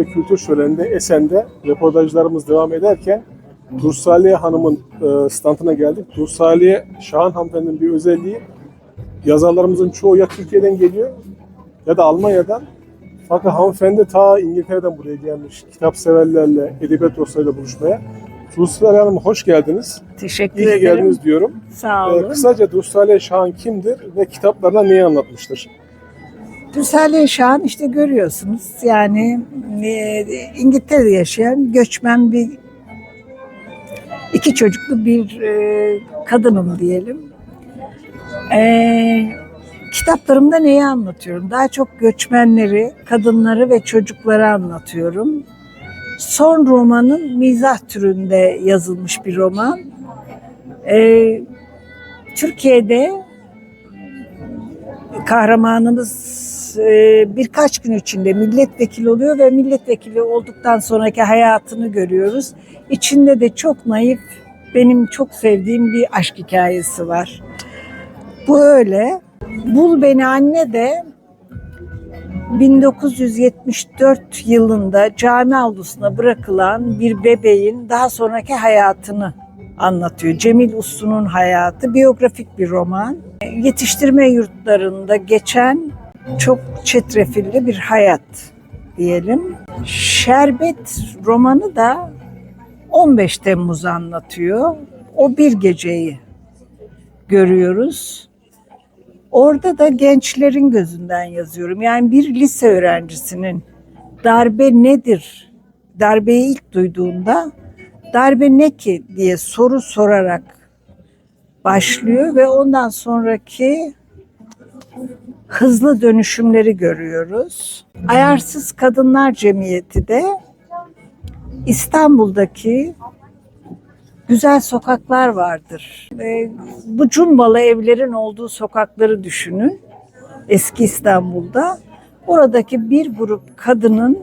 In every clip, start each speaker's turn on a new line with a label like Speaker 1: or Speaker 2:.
Speaker 1: Ve Kültür Şöleni'nde Esen'de röportajlarımız devam ederken Dursaliye Hanım'ın e, standına geldik. Dursaliye Şahan hanımefendinin bir özelliği yazarlarımızın çoğu ya Türkiye'den geliyor ya da Almanya'dan. Fakat hanımefendi ta İngiltere'den buraya gelmiş. Kitap severlerle, edebiyat dostlarıyla buluşmaya. Dursaliye Hanım hoş geldiniz.
Speaker 2: Teşekkür
Speaker 1: İyi
Speaker 2: ederim.
Speaker 1: geldiniz diyorum.
Speaker 2: Sağ
Speaker 1: E,
Speaker 2: olun.
Speaker 1: kısaca Dursaliye Şahan kimdir ve kitaplarına neyi anlatmıştır?
Speaker 2: Dürsale Şahan işte görüyorsunuz yani e, İngiltere'de yaşayan göçmen bir iki çocuklu bir e, kadınım diyelim. E, kitaplarımda neyi anlatıyorum? Daha çok göçmenleri, kadınları ve çocukları anlatıyorum. Son romanın mizah türünde yazılmış bir roman. E, Türkiye'de kahramanımız e, birkaç gün içinde milletvekili oluyor ve milletvekili olduktan sonraki hayatını görüyoruz. İçinde de çok naif, benim çok sevdiğim bir aşk hikayesi var. Bu öyle. Bul Beni Anne de 1974 yılında cami avlusuna bırakılan bir bebeğin daha sonraki hayatını anlatıyor. Cemil Uslu'nun hayatı biyografik bir roman. Yetiştirme yurtlarında geçen çok çetrefilli bir hayat diyelim. Şerbet romanı da 15 Temmuz anlatıyor. O bir geceyi görüyoruz. Orada da gençlerin gözünden yazıyorum. Yani bir lise öğrencisinin darbe nedir? Darbeyi ilk duyduğunda darbe ne ki diye soru sorarak başlıyor ve ondan sonraki hızlı dönüşümleri görüyoruz. Ayarsız Kadınlar Cemiyeti de İstanbul'daki güzel sokaklar vardır. Ve bu cumbalı evlerin olduğu sokakları düşünün. Eski İstanbul'da. Oradaki bir grup kadının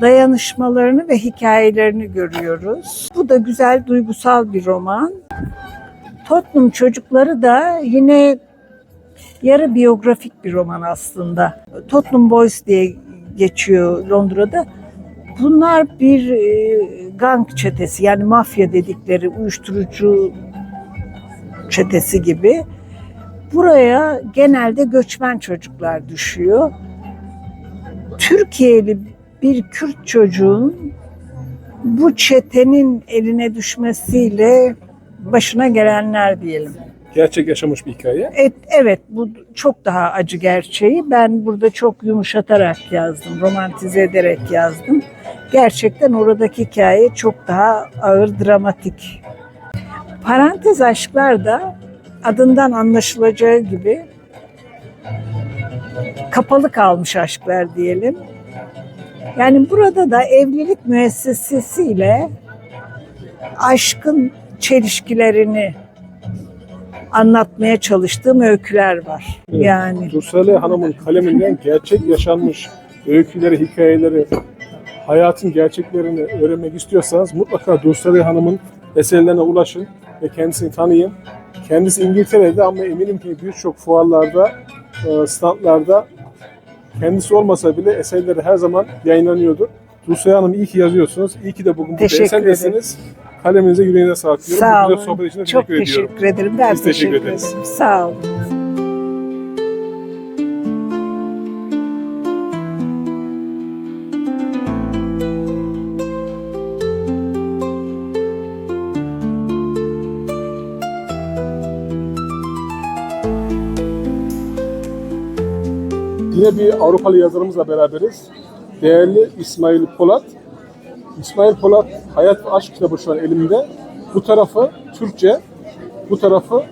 Speaker 2: dayanışmalarını ve hikayelerini görüyoruz. Bu da güzel duygusal bir roman. Tottenham Çocukları da yine yarı biyografik bir roman aslında. Tottenham Boys diye geçiyor Londra'da. Bunlar bir e, gang çetesi yani mafya dedikleri uyuşturucu çetesi gibi. Buraya genelde göçmen çocuklar düşüyor. Türkiye'li bir Kürt çocuğun bu çetenin eline düşmesiyle başına gelenler diyelim.
Speaker 1: Gerçek yaşamış bir hikaye.
Speaker 2: Evet, evet bu çok daha acı gerçeği. Ben burada çok yumuşatarak yazdım, romantize ederek yazdım. Gerçekten oradaki hikaye çok daha ağır, dramatik. Parantez aşklar da adından anlaşılacağı gibi kapalı kalmış aşklar diyelim. Yani burada da evlilik müessesesiyle aşkın çelişkilerini anlatmaya çalıştığım öyküler var.
Speaker 1: Evet.
Speaker 2: Yani
Speaker 1: Dursale Hanım'ın kaleminden gerçek yaşanmış öyküleri, hikayeleri, hayatın gerçeklerini öğrenmek istiyorsanız mutlaka Dursale Hanım'ın eserlerine ulaşın ve kendisini tanıyın. Kendisi İngiltere'de ama eminim ki birçok fuarlarda, e, standlarda kendisi olmasa bile eserleri her zaman yayınlanıyordur. Dursale Hanım iyi ki yazıyorsunuz. İyi ki de bugün burada
Speaker 2: Teşekkür
Speaker 1: eserdesiniz. Kaleminize yüreğine sağlık diyorum.
Speaker 2: sağ
Speaker 1: Bu güzel sohbet için de
Speaker 2: Çok
Speaker 1: teşekkür ediyorum.
Speaker 2: ederim. Ben
Speaker 1: Biz teşekkür
Speaker 2: teşekkür,
Speaker 1: ederiz.
Speaker 2: ederim. Sağ olun.
Speaker 1: Yine bir Avrupalı yazarımızla beraberiz. Değerli İsmail Polat. İsmail Polat Hayat ve Aşk kitabı şu an elimde. Bu tarafı Türkçe, bu tarafı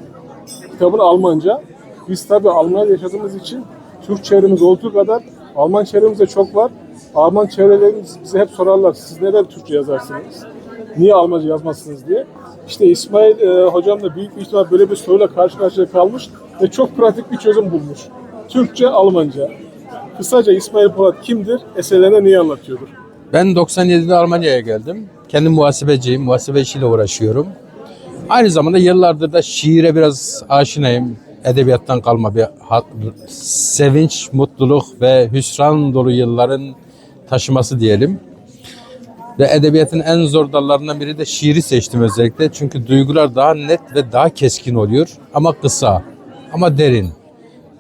Speaker 1: kitabın Almanca. Biz tabi Almanya'da yaşadığımız için Türk çevremiz olduğu kadar Alman çevremiz de çok var. Alman çevrelerimiz bize hep sorarlar siz neden Türkçe yazarsınız? Niye Almanca yazmazsınız diye. İşte İsmail e, hocam da büyük bir ihtimal böyle bir soruyla karşı karşıya kalmış ve çok pratik bir çözüm bulmuş. Türkçe, Almanca. Kısaca İsmail Polat kimdir? Eserlerine neyi anlatıyordur?
Speaker 3: Ben 97'de Almanya'ya geldim. Kendim muhasebeciyim, muhasebe işiyle uğraşıyorum. Aynı zamanda yıllardır da şiire biraz aşinayım. Edebiyattan kalma bir ha- sevinç, mutluluk ve hüsran dolu yılların taşıması diyelim. Ve edebiyatın en zor dallarından biri de şiiri seçtim özellikle. Çünkü duygular daha net ve daha keskin oluyor. Ama kısa, ama derin.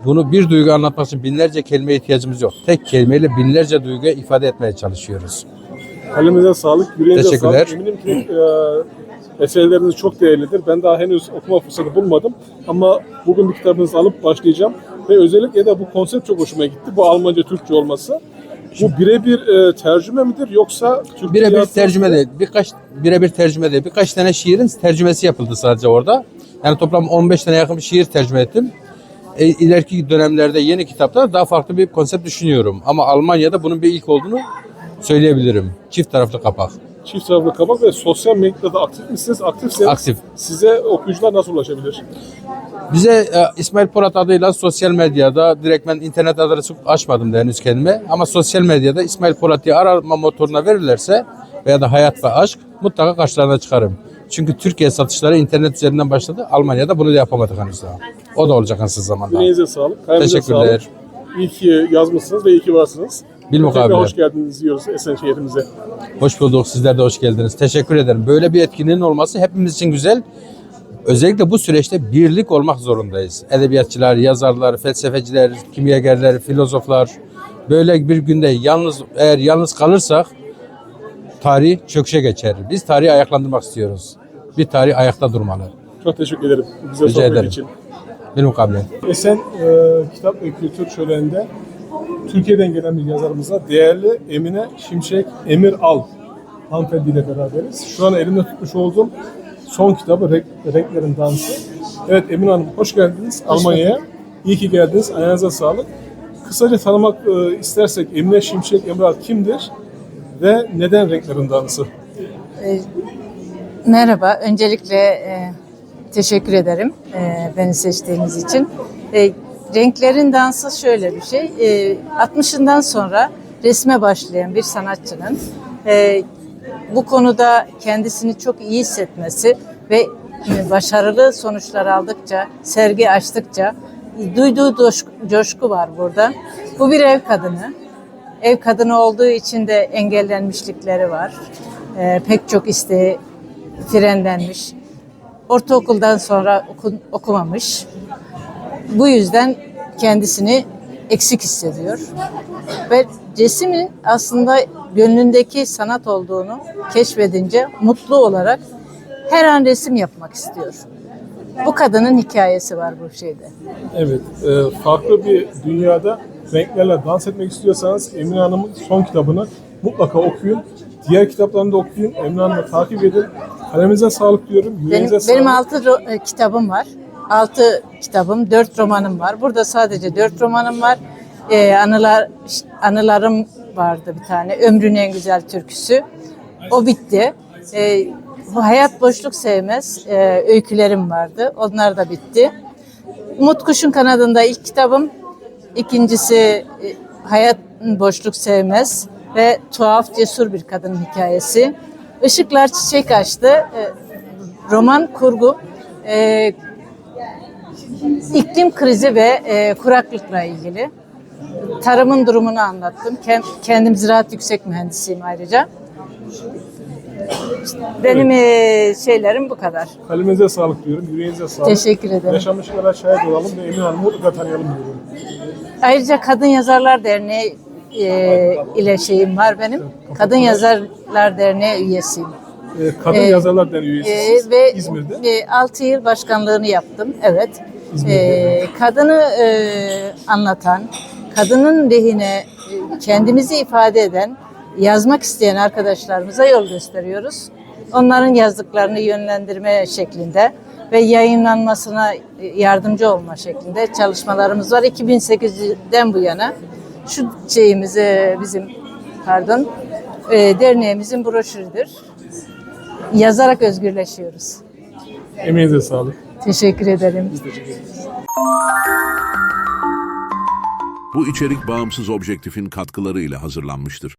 Speaker 3: Bunu bir duygu anlatmak için binlerce kelimeye ihtiyacımız yok. Tek kelimeyle binlerce duyguya ifade etmeye çalışıyoruz.
Speaker 1: Kalemize sağlık, yüreğinize
Speaker 3: Teşekkürler.
Speaker 1: sağlık. Eminim ki e, eserleriniz çok değerlidir. Ben daha henüz okuma fırsatı bulmadım. Ama bugün bir kitabınızı alıp başlayacağım. Ve özellikle de bu konsept çok hoşuma gitti. Bu Almanca, Türkçe olması. Bu birebir e, tercüme midir yoksa
Speaker 3: Birebir tercüme değil. Birkaç birebir tercüme değil. Birkaç tane şiirin tercümesi yapıldı sadece orada. Yani toplam 15 tane yakın bir şiir tercüme ettim. E, ileriki dönemlerde yeni kitapta daha farklı bir konsept düşünüyorum. Ama Almanya'da bunun bir ilk olduğunu söyleyebilirim. Çift taraflı kapak.
Speaker 1: Çift taraflı kabak ve sosyal medyada aktif misiniz? Aktifseniz
Speaker 3: Aktif.
Speaker 1: size okuyucular nasıl ulaşabilir?
Speaker 3: Bize e, İsmail Polat adıyla sosyal medyada direkt ben internet adresi açmadım da henüz kendime. Ama sosyal medyada İsmail Polat diye arama motoruna verirlerse veya da hayat ve aşk mutlaka karşılarına çıkarım. Çünkü Türkiye satışları internet üzerinden başladı. Almanya'da bunu da yapamadık henüz daha. O da olacak en kısa zamanda.
Speaker 1: Yüreğinize sağlık. kalbinize
Speaker 3: Teşekkürler.
Speaker 1: Sağlık. İyi ki yazmışsınız ve iyi ki varsınız.
Speaker 3: Bilmukabele.
Speaker 1: Hoş geldiniz diyoruz Esenşehir'imize.
Speaker 3: Hoş bulduk. Sizler de hoş geldiniz. Teşekkür ederim. Böyle bir etkinliğin olması hepimiz için güzel. Özellikle bu süreçte birlik olmak zorundayız. Edebiyatçılar, yazarlar, felsefeciler, kimyagerler, filozoflar. Böyle bir günde yalnız eğer yalnız kalırsak tarih çöküşe geçer. Biz tarihi ayaklandırmak istiyoruz. Bir tarih ayakta durmalı.
Speaker 1: Çok teşekkür ederim bize
Speaker 3: Rica
Speaker 1: sohbet
Speaker 3: ederim.
Speaker 1: için.
Speaker 3: Bir mukabele.
Speaker 1: Esen e, Kitap ve Kültür Şöleni'nde Türkiye'den gelen bir yazarımıza değerli Emine Şimşek Emir Al hanımefendiyle beraberiz. Şu an elimde tutmuş olduğum son kitabı Renk- Renklerin Dansı. Evet Emine Hanım hoş geldiniz Almanya'ya. İyi ki geldiniz. Ayağınıza sağlık. Kısaca tanımak e, istersek Emine Şimşek Emir Al kimdir ve neden Renklerin Dansı?
Speaker 4: E, Merhaba, öncelikle e, teşekkür ederim e, beni seçtiğiniz için. E, renklerin dansı şöyle bir şey, e, 60'ından sonra resme başlayan bir sanatçının bu konuda kendisini çok iyi hissetmesi ve başarılı sonuçlar aldıkça, sergi açtıkça duyduğu coşku var burada. Bu bir ev kadını. Ev kadını olduğu için de engellenmişlikleri var. Ee, pek çok isteği frenlenmiş. Ortaokuldan sonra oku- okumamış. Bu yüzden kendisini eksik hissediyor. Ve resmin aslında gönlündeki sanat olduğunu keşfedince mutlu olarak her an resim yapmak istiyor. Bu kadının hikayesi var bu şeyde.
Speaker 1: Evet, e, farklı bir dünyada renklerle dans etmek istiyorsanız Emine Hanım'ın son kitabını mutlaka okuyun. Diğer kitaplarını da okuyun. Emine Hanım'ı takip edin. Kalemize sağlık diyorum.
Speaker 4: Benim,
Speaker 1: sağlık.
Speaker 4: benim altı e, kitabım var. Altı kitabım, dört romanım var. Burada sadece dört romanım var. Ee, anılar, anılarım vardı bir tane. Ömrün en güzel türküsü. O bitti. Ee, hayat boşluk sevmez. Ee, öykülerim vardı. Onlar da bitti. Umut Kuş'un kanadında ilk kitabım. İkincisi e, Hayat Boşluk Sevmez ve Tuhaf Cesur Bir Kadın Hikayesi. Işıklar Çiçek Açtı. e, roman kurgu. E, iklim krizi ve e, kuraklıkla ilgili. Tarımın durumunu anlattım. Ken- Kendim ziraat yüksek mühendisiyim ayrıca. Benim e, şeylerim bu kadar.
Speaker 1: Kalemize sağlık diyorum. Yüreğinize sağlık.
Speaker 4: Teşekkür ederim.
Speaker 1: Yaşamışlara şahit olalım ve Emine Hanım'ı mutlaka tanıyalım diyorum.
Speaker 4: Ayrıca Kadın Yazarlar Derneği e, ile şeyim var benim. Kadın Yazarlar Derneği üyesiyim.
Speaker 1: E, Kadın
Speaker 4: Ee,
Speaker 1: Yazarlar Derneği
Speaker 4: E,
Speaker 1: üyesisiniz.
Speaker 4: ve
Speaker 1: İzmir'de.
Speaker 4: e, 6 yıl başkanlığını yaptım. Evet.
Speaker 1: İzmir'de.
Speaker 4: E, kadını e, anlatan, kadının lehine e, kendimizi ifade eden, yazmak isteyen arkadaşlarımıza yol gösteriyoruz. Onların yazdıklarını yönlendirme şeklinde ve yayınlanmasına yardımcı olma şeklinde çalışmalarımız var. 2008'den bu yana şu şeyimiz bizim pardon e, derneğimizin broşürüdür. Yazarak özgürleşiyoruz.
Speaker 1: Emeğinize sağlık.
Speaker 4: Teşekkür ederim.
Speaker 5: Bu içerik bağımsız objektifin katkılarıyla hazırlanmıştır.